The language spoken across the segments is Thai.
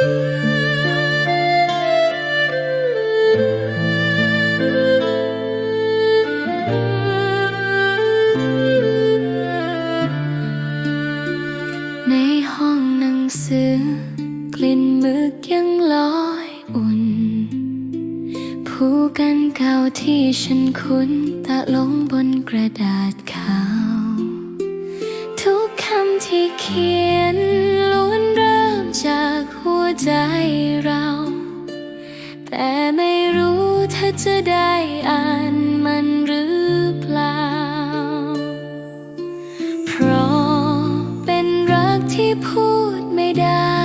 ในห้องหนังสือ กลิ่นมึกยังลอยอุ่น ผู้กันเก่าที่ฉันคุ้นตะลงบนกระดาษขาว ทุกคำที่เขียน ใจเรา แต่ไม่รู้เธอจะได้อ่านมันหรือเปล่า เพราะเป็นรักที่พูดไม่ได้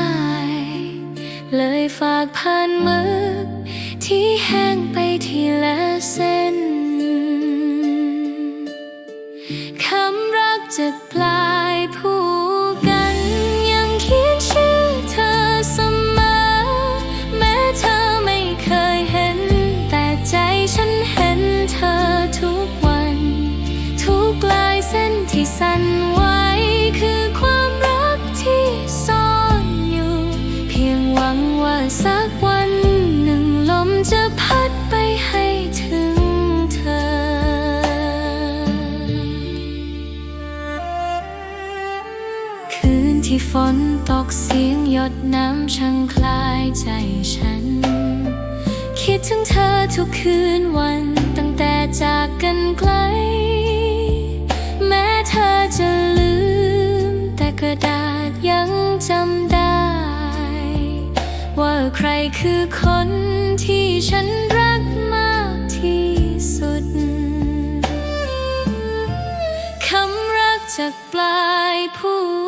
เลยฝากผ่านมือที่แห้งไปทีละเส้น คำรักจากปลาย ที่สั่นไหวคือความรักที่ซ่อนอยู่ เพียงหวังว่าสักวันหนึ่งลมจะพัดไปให้ถึงเธอ คืนที่ฝนตกเสียงหยดน้ำช่างคลายใจฉัน คิดถึงเธอทุกคืนวันตั้งแต่จากกันไกล รคือคนที่ฉันรักมากที่สุด คำรักจากปลายผู้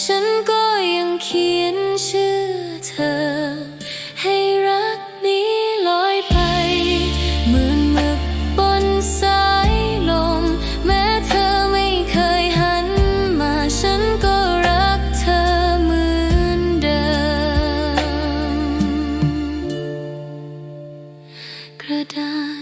ฉันก็ยังเขียนชื่อเธอ ให้รักนี้ลอยไปเหมือนหมึกบนสายลม แม้เธอไม่เคยหันมา ฉันก็รักเธอเหมือนเดิม กระดาษ